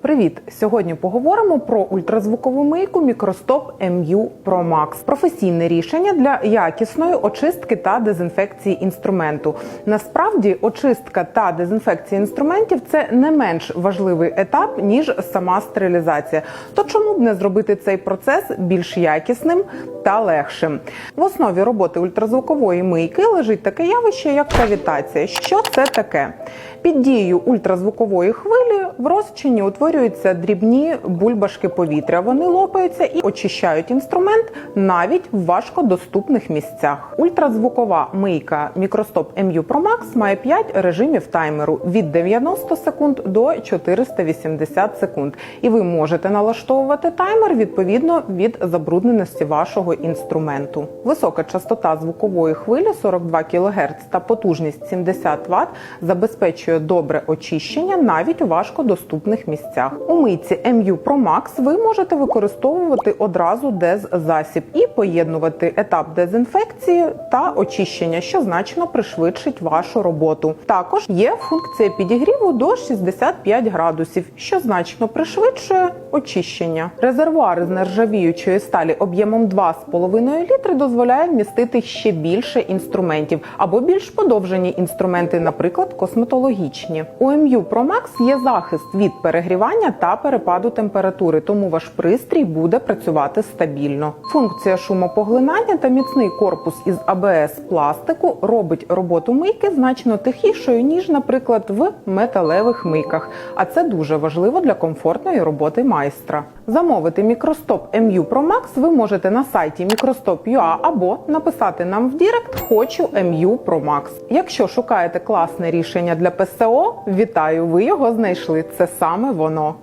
Привіт! Сьогодні поговоримо про ультразвукову мийку Microstop MU Pro Max. Професійне рішення для якісної очистки та дезінфекції інструменту. Насправді, очистка та дезінфекція інструментів це не менш важливий етап ніж сама стерилізація. То чому б не зробити цей процес більш якісним та легшим? В основі роботи ультразвукової мийки лежить таке явище, як кавітація. Що це таке? Під дією ультразвукової хвилі в розчині утворюються дрібні бульбашки повітря. Вони лопаються і очищають інструмент навіть в важкодоступних місцях. Ультразвукова мийка Microstop MU Pro Max має 5 режимів таймеру від 90 секунд до 480 секунд. І ви можете налаштовувати таймер відповідно від забрудненості вашого інструменту. Висока частота звукової хвилі 42 кГц та потужність 70 Вт забезпечує добре очищення навіть у важкодоступних місцях. У мийці MU Pro Max ви можете використовувати одразу деззасіб і поєднувати етап дезінфекції та очищення, що значно пришвидшить вашу роботу. Також є функція підігріву до 65 градусів, що значно пришвидшує очищення. Резервуар з нержавіючої сталі об'ємом 2,5 літри дозволяє вмістити ще більше інструментів або більш подовжені інструменти, наприклад, косметологічні. У MU Pro Max є захист від перегрівання та перепаду температури, тому ваш пристрій буде працювати стабільно. Функція шумопоглинання та міцний корпус із АБС пластику робить роботу мийки значно тихішою ніж, наприклад, в металевих мийках. А це дуже важливо для комфортної роботи майстра. Замовити мікростоп MU Pro Max ви можете на сайті Microstop.ua або написати нам в Дірект Хочу MU Pro Max. Якщо шукаєте класне рішення для ПСО, вітаю! Ви його знайшли. Це саме воно.